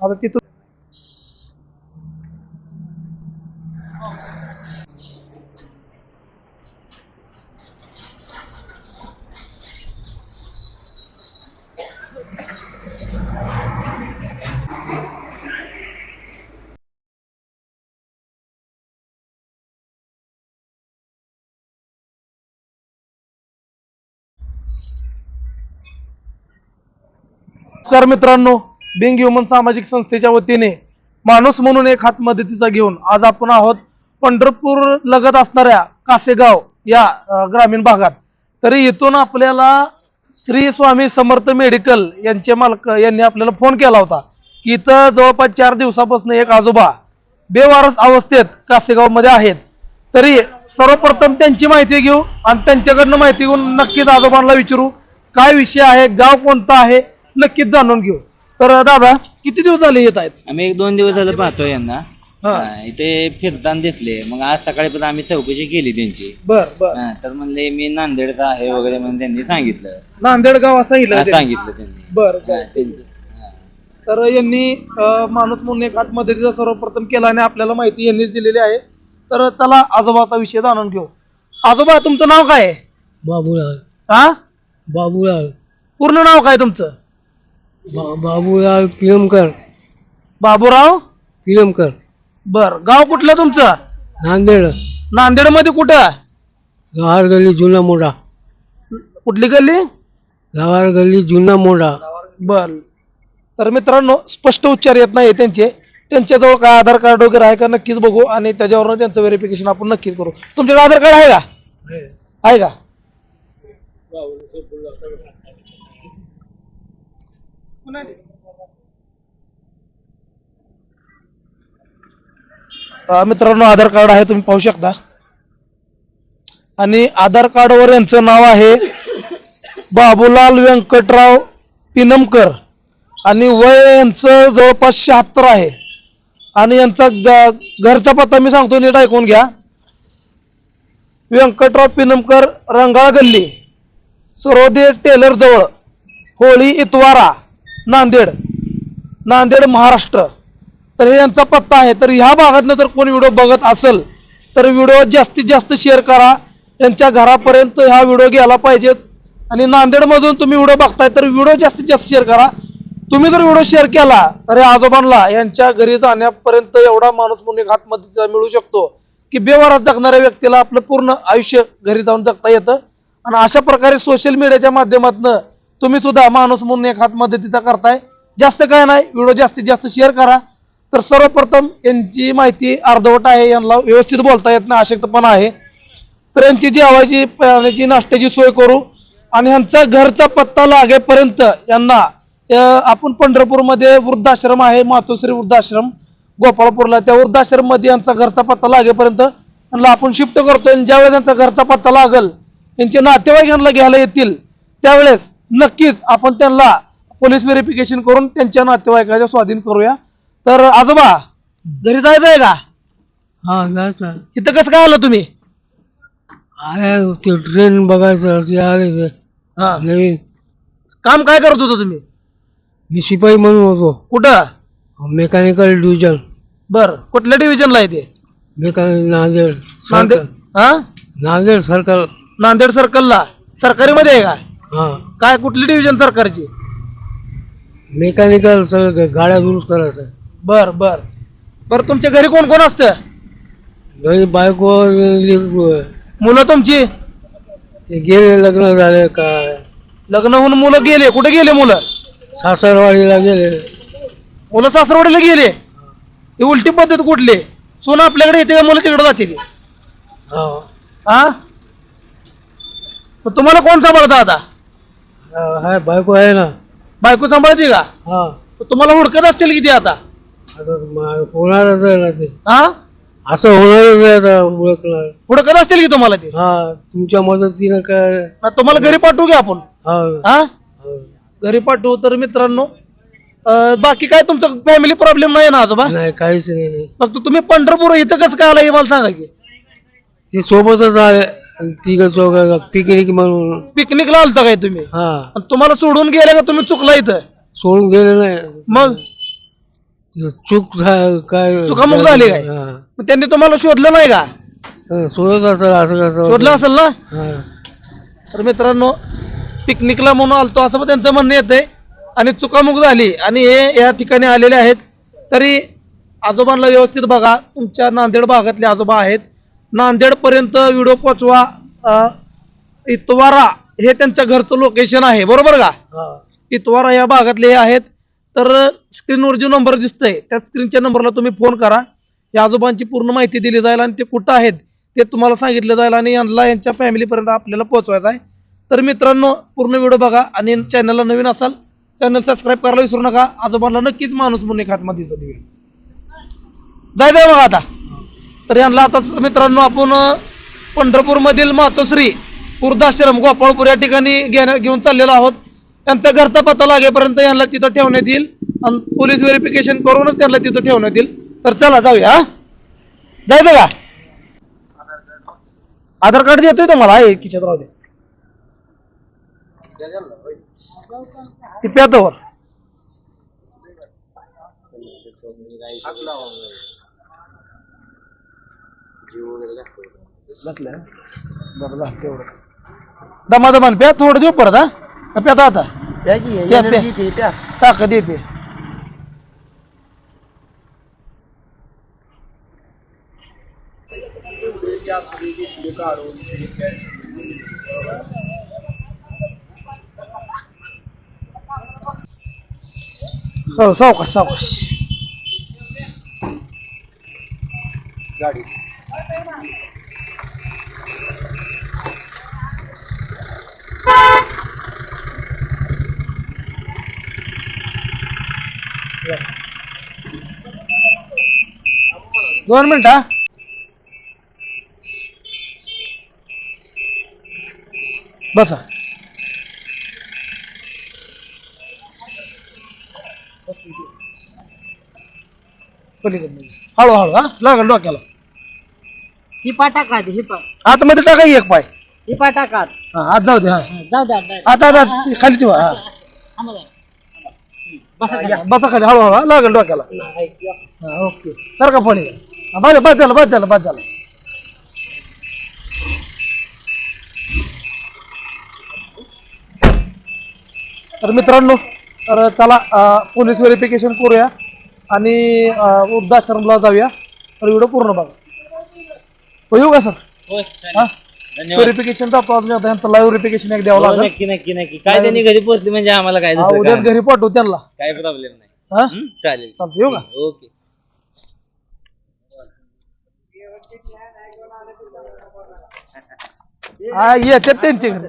आता तिथं नमस्कार मित्रांनो बिंग ह्युमन सामाजिक संस्थेच्या वतीने माणूस म्हणून एक हात मदतीचा घेऊन आज आपण आहोत पंढरपूर लगत असणाऱ्या कासेगाव या ग्रामीण भागात. तरी इथून आपल्याला श्री स्वामी समर्थ मेडिकल यांचे मालक यांनी आपल्याला फोन केला होता की इथं जवळपास चार दिवसापासून एक आजोबा बेवारस अवस्थेत कासेगावमध्ये आहेत. तरी सर्वप्रथम त्यांची माहिती घेऊ आणि त्यांच्याकडनं माहिती घेऊन नक्कीच आजोबांना विचारू. काय विषय आहे गाव कोणता आहे नक्कीच जाणून घेऊ. तर दादा किती दिवस झाले येत आहेत? आम्ही एक दोन दिवस झालं पाहतो यांना. हा. हा, इथे फिरताना दिसले. मग आज सकाळी पण आम्ही चौकशी केली त्यांची. बर बर. हा, तर म्हणले मी नांदेडचा आहे वगैरे म्हणून त्यांनी सांगितलं. नांदेड गाव सांगितलं हा, त्यांनी. सांगितलं त्यांनी. बर हा, बर त्यांचं. हा. तर यांनी अ, माणूस म्हणून एक हात मदतीचा सर्वप्रथम केला आणि आपल्याला माहिती यांनीच दिलेली आहे. तर चला आजोबाचा विषय जाणून घेऊ. आजोबा तुमचं नाव काय आहे? बाबूलाल. हा? बाबूलाल. पूर्ण नाव काय तुमचं? बा- बाबूलाल पिलमकर बाबूराव? पिलमकर बर गाव कुठलं तुमचं? नांदेड. नांदेडमध्ये कुठं? गव्हार गल्ली जुना मोडा. कुठली गल्ली? गव्हार गल्ली जुना मोडा. बर. तर मित्रांनो स्पष्ट उच्चार येत नाही त्यांचे. त्यांच्याजवळ काय आधार कार्ड वगैरे आहे का नक्कीच बघू आणि त्याच्यावर त्यांचं व्हेरिफिकेशन आपण नक्कीच करू. तुमच्याकडे आधार कार्ड आहे का? आहे का? मित्रांनो आधार कार्ड आहे तुम्ही पाहू शकता. आणि आधार कार्डवर यांचं नाव आहे बाबूलाल व्यंकटराव पिनमकर. आणि वय यांचं जवळपास शहात्तर आहे. आणि यांचा घरचा पत्ता मी सांगतो नीट ऐकून घ्या. व्यंकटराव पिनमकर रंगाळ गल्ली सरोदे टेलर जवळ होळी इतवारा. नांदेड. नांदेड महाराष्ट्र. तर हे यांचा पत्ता आहे. तर ह्या भागातनं जर कोणी व्हिडिओ बघत असेल तर व्हिडिओ जास्तीत जास्त शेअर करा. यांच्या घरापर्यंत हा व्हिडिओ गेला पाहिजेत आणि नांदेडमधून तुम्ही व्हिडिओ बघताय तर व्हिडिओ जास्तीत जास्त शेअर करा. तुम्ही जर व्हिडिओ शेअर केला तर या आजोबांना यांच्या घरी जाण्यापर्यंत एवढा माणूस म्हणून एक मिळू शकतो की बेवारात जगणाऱ्या व्यक्तीला आपलं पूर्ण आयुष्य घरी जाऊन जगता येतं. आणि अशा प्रकारे सोशल मीडियाच्या माध्यमातून तुम्ही सुद्धा माणूस म्हणून एक हात मदतीचा करताय. जास्त काय नाही व्हिडिओ जास्तीत जास्त शेअर करा. तर सर्वप्रथम यांची माहिती अर्धवट आहे यांना व्यवस्थित बोलता येत नाही अशक्तपणा आहे. तर यांची जेवायची पाण्याची नाश्त्याची सोय करू. आणि यांचा घरचा पत्ता लागेपर्यंत यांना आपण पंढरपूरमध्ये वृद्धाश्रम आहे मातोश्री वृद्धाश्रम गोपाळपूरला. त्या वृद्धाश्रममध्ये यांचा घरचा पत्ता लागेपर्यंत यांना आपण शिफ्ट करतो आणि ज्यावेळेस यांचा घरचा पत्ता लागल यांचे नातेवाईक यांना घ्यायला येतील त्यावेळेस नक्कीच आपण त्यांना पोलीस व्हेरिफिकेशन करून त्यांच्या नातेवाईकाच्या स्वाधीन करूया. तर आजोबा घरी जायचं आहे का? हा जायचं इथं कसं काय आलं तुम्ही? अरे ते ट्रेन बघायचं ते आले ते. हा. नवीन काम काय करत होता तुम्ही? मी शिपाई म्हणून होतो. कुठं? मेकॅनिकल डिव्हिजन बर कुठल्या डिव्हिजनला आहे ते? मेकॅनिक नांदेड नांदेड हा? नांदेड सर्कल नांदेड सर्कलला सरकारी मध्ये आहे का? हा. काय कुठली डिव्हिजन सरकारची? मेकॅनिकल सगळं गाड्या दुरुस्त करायचं. बर बर. बर तुमच्या घरी कोण कोण असतं? घरी बायको. मुलं. तुमची? ते गेले लग्न झाले काय? लग्न होऊन मुलं गेले. कुठे गेले मुलं? सासरवाडीला गेले. मुलं सासरवाडीला गेले? ही उलटी पद्धत कुठली? सोनं आपल्याकडे येते का? मुलं तिकडे जाते ती हा. हा मग तुम्हाला कोण सांभाळतं आता? हाय बायको आहे ना. बायको सांभाळते का? हा. तुम्हाला हुडकत असतील किती आता? आता म- होणारच आहे ना ते. हा? असं होणारच आहे आता ओळखणार हुडकत असतील की तुम्हाला ते? हा तुमच्या मदतीनं काय? तुम्हाला घरी पाठवू घ्या आपण? हा. हा? हा. घरी पाठवू तर मित्रांनो. अं, बाकी काय तुमचं फॅमिली प्रॉब्लेम नाही ना आजोबा? नाही काहीच नाही. फक्त तुम्ही पंढरपूर इथं कसं काय आला हे मला सांगा की. ते सोबतच आले. तिघ चौघ पिकनिक म्हणून. पिकनिकला आलता काय तुम्ही? हा. आणि तुम्हाला सोडून गेले का तुम्ही चुकला इथं? सोडून गेले नाही. मग? चूक झा- काय चुकामुक झाली काय? हा. मग त्यांनी तुम्हाला शोधलं नाही का? हा, असेल असं कसं शोधलं असेल ना? हा. तर मित्रांनो पिकनिकला म्हणून आलतो असं पण त्यांचं म्हणणं येतंय. आणि चुकामुक झाली. आणि हे या ठिकाणी आलेले आहेत. तरी आजोबांना व्यवस्थित बघा. तुमच्या नांदेड भागातले आजोबा आहेत. नांदेड पर्यंत व्हिडिओ पोचवा. इतवारा हे त्यांच्या घरचं लोकेशन आहे. बरोबर का. इतवारा या भागातले हे आहेत. तर स्क्रीनवर जो नंबर दिसतोय त्या स्क्रीनच्या नंबरला तुम्ही फोन करा. या आजोबांची पूर्ण माहिती दिली जाईल आणि ते कुठं आहेत ते तुम्हाला सांगितलं जाईल आणि यांना यांच्या फॅमिलीपर्यंत आपल्याला पोहोचवायचं आहे. तर मित्रांनो पूर्ण व्हिडिओ बघा आणि चॅनलला नवीन असाल चॅनल सबस्क्राईब करायला विसरू नका. आजोबांना नक्कीच माणूस म्हणून एक हातमध्ये देऊया जायचं मग आता. तर यांना आता मित्रांनो आपण पंढरपूर मधील मातोश्री वृद्धाश्रम गोपाळपूर या ठिकाणी घेण्या घेऊन चाललेलो आहोत. त्यांचा घरचा पत्ता लागेपर्यंत यांना तिथं ठेवण्यात येईल. आणि पोलीस व्हेरिफिकेशन करूनच त्यांना तिथं ठेवण्यात येईल. तर चला जाऊया हा? जायचं का आधार कार्ड देतोय तुम्हाला आहे किशात राहू दे. ती प्यातोवर घातलं बरं झालं तेवढं. दमा दमान प्या थोडं देऊ परत हा? प्याता आता प्या की, प्या, energy प्या. ताकद येते. हो सावकाश सावकाश. दोन मिनिट हा. बसा. पलीकडनं. हळू हा. लागल डोक्याला. ही पाटाकात ही पा आतमध्ये टाका की एक पाय. ही पाटाकात हा आत जाऊ दे हा. जाऊ द्या. आता आता खाली ठेवा हा. थांबा जरा. बसा खाली. बसा खाली हळू हळू हा, लागल डोक्याला. हा ओके. सारखा फोन बस बस झालं बस झालं बस झालं. तर मित्रांनो तर चला अं, पोलीस व्हेरिफिकेशन करूया आणि अं, वृद्धाश्रमला जाऊया. तर व्हिडिओ पूर्ण बघा. हो येऊ का सर? होय हा? चालेल धन्यवाद. व्हेरिफिकेशन दाखवा अजून आता यांचं लाईव्ह व्हेरिफिकेशन एक द्यावं हो, लागेल. नक्की नक्की नक्की. काय त्यांनी घरी पोहोचले म्हणजे आम्हाला काय हा, दुसरं काय घरी पाठवू त्यांना. काय प्रॉब्लेम नाही. हा? हं? चालेल. चालतं येऊ का? ओके. हा येतात त्यांचे घरी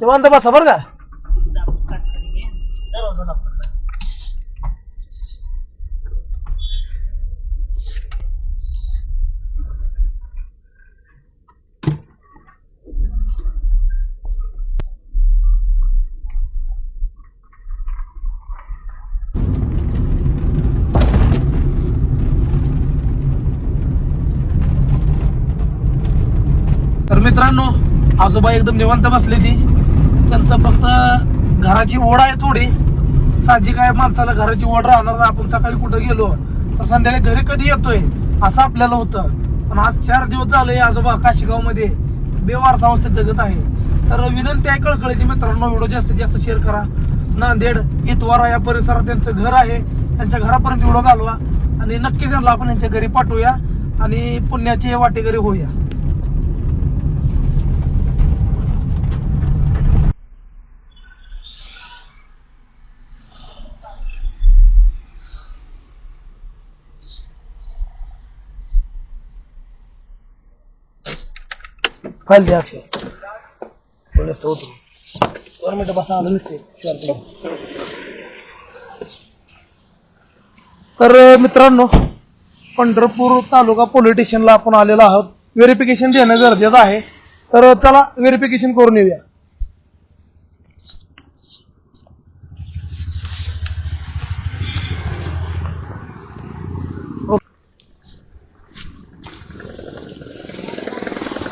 निवांत बसा बरं का? तर मित्रांनो आजोबा एकदम निवांत बसले ती त्यांचं फक्त घराची ओढ आहे थोडी. साहजिक आहे माणसाला घराची ओढ राहणार आपण सकाळी कुठं गेलो तर संध्याकाळी घरी कधी येतोय? असं आपल्याला होतं. पण आज चार दिवस झाले आजोबा काशीगावमध्ये बेवारसा अवस्थेत जगत आहे. तर विनंती आहे कळकळीची मित्रांनो व्हिडिओ जास्तीत जास्त शेअर करा. नांदेड इतवारा या परिसरात त्यांचं घर आहे. त्यांच्या घरापर्यंत व्हिडिओ घालवा. आणि नक्कीच त्यांना आपण यांच्या घरी पाठवूया. आणि पुण्याची वाटेकरी होऊया. फाईल द्या अक्षय. थोडंसं उतरू. दोन मिनिटं आलं नसते. तर मित्रांनो पंढरपूर तालुका पोलीस स्टेशनला आपण आलेलो आहोत. व्हेरिफिकेशन देणं गरजेचं आहे. तर चला व्हेरिफिकेशन करून येऊया.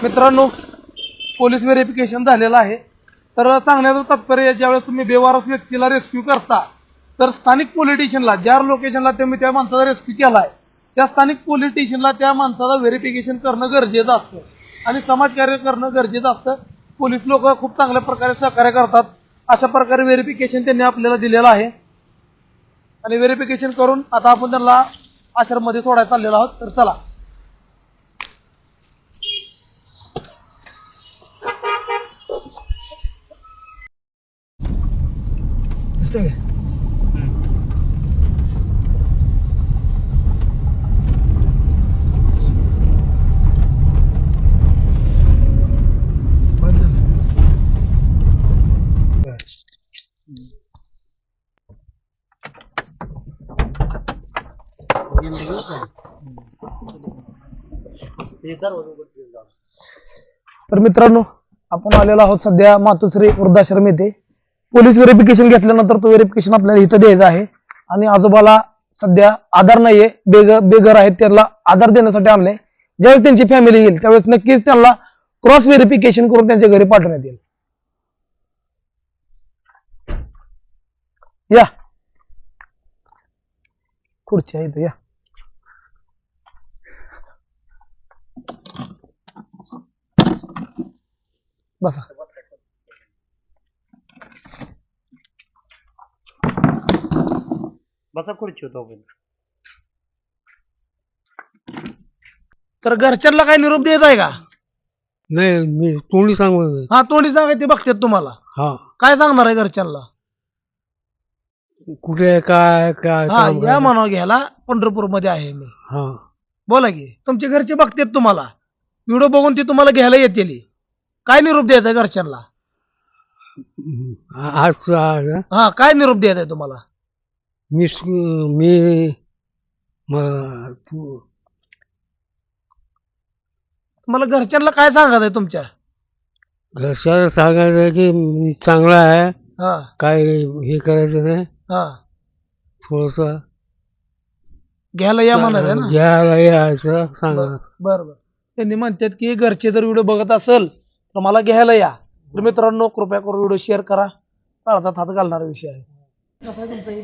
मित्रांनो पोलीस व्हेरिफिकेशन झालेलं आहे. तर सांगण्याचं तात्पर्य ज्यावेळेस तुम्ही बेवारस व्यक्तीला रेस्क्यू करता तर स्थानिक पॉलिटिशियनला ज्या लोकेशनला तुम्ही त्या माणसाचा रेस्क्यू केलाय त्या स्थानिक पॉलिटिशियनला त्या माणसाला व्हेरिफिकेशन करणं गरजेचं असतं. आणि समाजकार्य करणं गरजेचं असतं. पोलीस लोक खूप चांगल्या प्रकारे सहकार्य करतात. अशा प्रकारे व्हेरिफिकेशन त्यांनी आपल्याला दिलेलं आहे. आणि व्हेरिफिकेशन करून आता आपण त्यांना आश्रममध्ये सोडायला चाललेलो आहोत. तर चला. दिसतंय का? तर मित्रांनो आपण आलेलो आहोत सध्या मातोश्री वृद्धाश्रम येथे पोलीस व्हेरिफिकेशन घेतल्यानंतर तो व्हेरिफिकेशन आपल्याला इथं द्यायचा आहे. आणि आजोबाला सध्या आधार नाहीये बेग बेघर आहेत त्याला आधार देण्यासाठी आणले ज्यावेळेस त्यांची फॅमिली येईल त्यावेळेस नक्कीच त्यांना क्रॉस व्हेरिफिकेशन करून त्यांच्या घरी पाठवण्यात येईल. या. खुर्ची आहे इथं या. बसा. बसा खुर्ची होतो तर घरच्यांना काय निरोप देत आहे का? नाही मी तोंडी सांगत हा तोंडी सांगा ते बघतात तुम्हाला. हा. काय सांगणार आहे घरच्यांना? कुठे काय काय हा या? म्हणावं घ्यायला पंढरपूरमध्ये आहे मी. हा. बोला की तुमचे घरचे बघतात तुम्हाला. व्हिडिओ बघून ते तुम्हाला घ्यायला येतील. काय निरोप द्यायचा आहे घरच्यांना? हम्म. आज आज हा? काय निरोप द्यायचा आहे तुम्हाला? मी मी मला तू- तुम्हाला घरच्यांना काय सांगायचं आहे तुमच्या? घरच्याला सांगायचं आहे की मी चांगला आहे. हा. काय हे करायचं नाही. हा. थोडस घ्यायला या म्हणाले ना? घ्यायला यायचं सांगा. बरं बरं त्यांनी म्हणतात की घरचे जर व्हिडिओ बघत असेल तर मला घ्यायला या. तर मित्रांनो कृपया करून व्हिडिओ शेअर करा. काळजात हात घालणारा विषय आहे. कसं आहे तुमचं हे?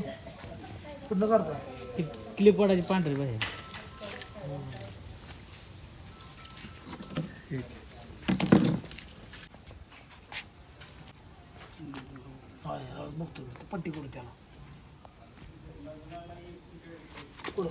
कुठनं करता क्लिप पडायची पांढरी होय, होय, बघतो मी. पट्टी करू त्याला. पुढं,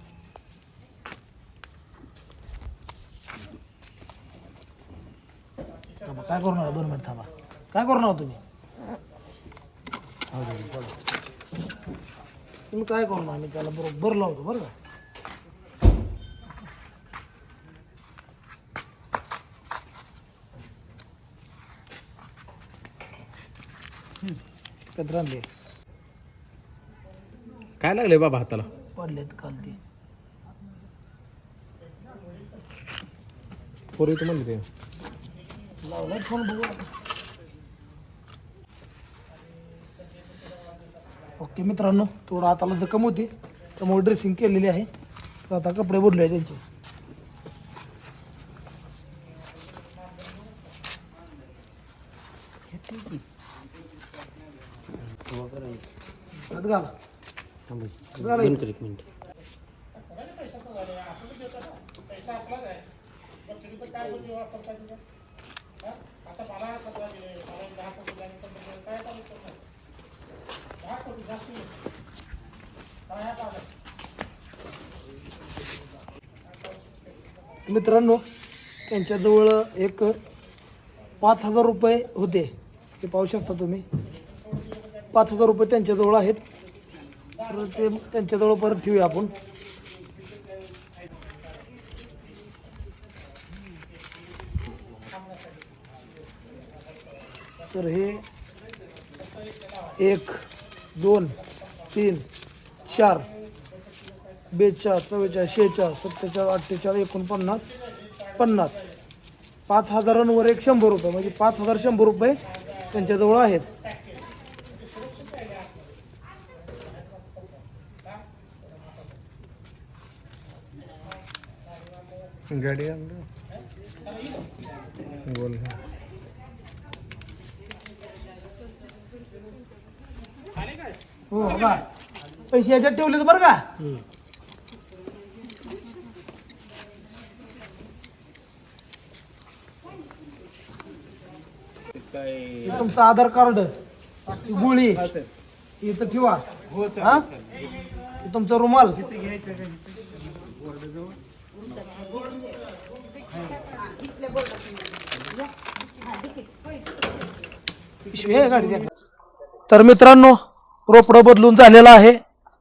थांबा, काय करू नका दोन मिनिट थांबा. काय करू नका तुम्ही? तुम्ही काय करू नका मी त्याला बरोबर लावतो बरं का? कधी आणले काय लागलंय बाबा हाताला? पडलेत काल ते. पूर्वी तू म्हणले ते. लावलाय फोन बघू. ओके मित्रांनो थोडं हाताला जखम होती त्यामुळे ड्रेसिंग केलेली आहे. तर आता कपडे बुडले आहे त्यांचे. मिनिट. मित्रांनो त्यांच्याजवळ एक पाच हजार रुपये होते. ते पाहू शकता तुम्ही. पाच हजार रुपये त्यांच्याजवळ आहेत. तर ते त्यांच्याजवळ परत ठेवूया आपण. तर हे एक दोन तीन चार बेचाळीस चव्वेचाळीस शेहेचाळीस सत्तेचाळीस अठ्ठेचाळीस एकोणपन्नास पन्नास. पाच हजारांवर एक शंभर रुपये म्हणजे पाच हजार शंभर रुपये त्यांच्याजवळ आहेत. गाडी बोल बा पैसे याच्यात ठेवले तर बरं का? हे तुमचं आधार कार्ड ही गोळी इथं ठेवा. हा हे? तुमचा रुमाल. पिशवी आहे गाडी तर मित्रांनो रोपडं बदलून झालेलं आहे.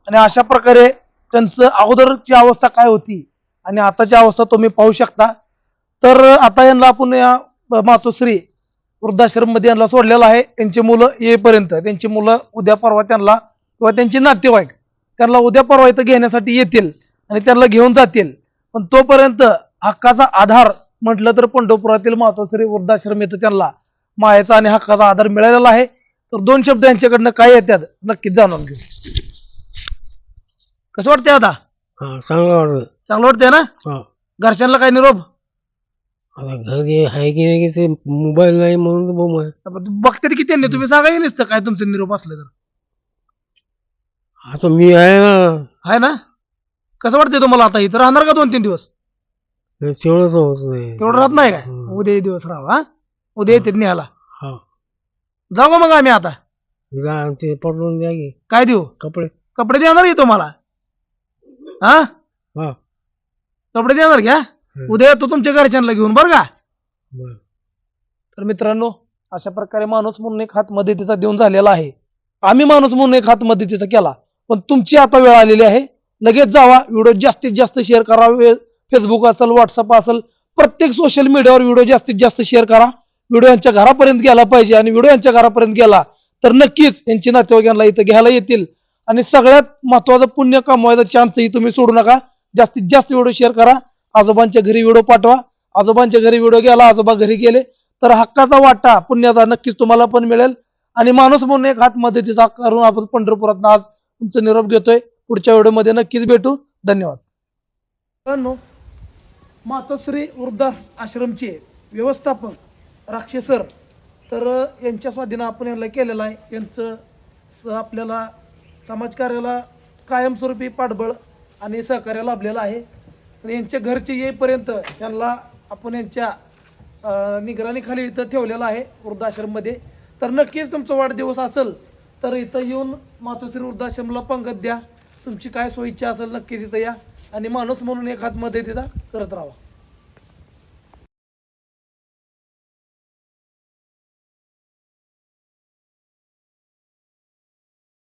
आणि अशा प्रकारे त्यांचं अगोदरची अवस्था काय होती आणि आताची अवस्था तुम्ही पाहू शकता. तर आता यांना आपण या मातोश्री वृद्धाश्रममध्ये यांना सोडलेलं आहे. त्यांची मुलं येईपर्यंत त्यांची मुलं उद्या परवा त्यांना किंवा त्यांचे नातेवाईक त्यांना उद्या परवा इथं घेण्यासाठी येतील आणि त्यांना घेऊन जातील. पण तोपर्यंत हक्काचा आधार म्हटलं तर पंढरपुरातील मातोश्री वृद्धाश्रम येतं त्यांना मायाचा आणि हक्काचा आधार मिळालेला आहे. तर दोन शब्द यांच्याकडनं काय येतात नक्कीच जाणून घेऊ. कसं वाटतंय आता? हा चांगलं वाटतं चांगलं वाटतंय ना? हा. घरच्यांना काय निरोप? आता घरी आहे की नाही की ते मोबाईल नाही म्हणून आहे. आता तू बघते की त्यांनी तुम्ही सांगा नसतं काय तुमचं निरोप असलं तर. आता मी आहे ना. आहे ना? कसं वाटतंय तुम्हाला आता? इथं राहणार का दोन तीन दिवस तेवढंच होत नाही. तेवढं राहत नाही काय? हम्म. उद्या एक दिवस राहा हा? उद्या येते न्यायला जाऊ का मग आम्ही आता? जा ते पटवून द्या की. काय देऊ? कपडे. कपडे देणार की तुम्हाला? हा? हा. कपडे देणार घ्या उद्या येतो तुमच्या घरच्यांना घेऊन बरं का? बरं. तर मित्रांनो अशा प्रकारे माणूस म्हणून एक हात मदतीचा देऊन झालेला आहे. आम्ही माणूस म्हणून एक हात मदतीचा केला. पण तुमची आता वेळ आलेली आहे. लगेच जावा व्हिडिओ जास्तीत जास्त शेअर करा. फेसबुक असेल व्हॉट्सअप असेल प्रत्येक सोशल मीडियावर व्हिडिओ जास्तीत जास्त शेअर करा. व्हिडिओ यांच्या घरापर्यंत गेला पाहिजे आणि व्हिडिओ यांच्या घरापर्यंत गेला तर नक्कीच यांची नातेवाईकांना इथं घ्यायला येतील. आणि सगळ्यात महत्वाचं पुण्य कमवायचा चान्सही तुम्ही सोडू नका. जास्तीत जास्त व्हिडिओ शेअर करा. आजोबांच्या घरी व्हिडिओ पाठवा. आजोबांच्या घरी व्हिडिओ गेला आजोबा घरी गेले तर हक्काचा वाटा पुण्याचा नक्कीच तुम्हाला पण मिळेल. आणि माणूस म्हणून एक हात मदतीचा करून आपण पंढरपुरात आज तुमचा निरोप घेतोय. पुढच्या व्हिडिओमध्ये नक्कीच भेटू. धन्यवाद. मातोश्री वृद्धा आश्रमचे व्यवस्थापक राक्षे सर. तर यांच्या स्वाधीनं आपण यांना केलेलं आहे. यांचं स आपल्याला समाजकार्याला कायमस्वरूपी पाठबळ आणि सहकार्य लाभलेलं आहे. आणि यांच्या घरचे येईपर्यंत यांना आपण यांच्या निगराणीखाली इथं ठेवलेलं आहे वृद्धाश्रममध्ये. तर नक्कीच तुमचा वाढदिवस असेल तर इथं येऊन मातोश्री वृद्धाश्रमला पंगत द्या. तुमची काय सोयीच्छा असेल नक्की तिथं या. आणि माणूस म्हणून एक हात मदतीचा करत राहा.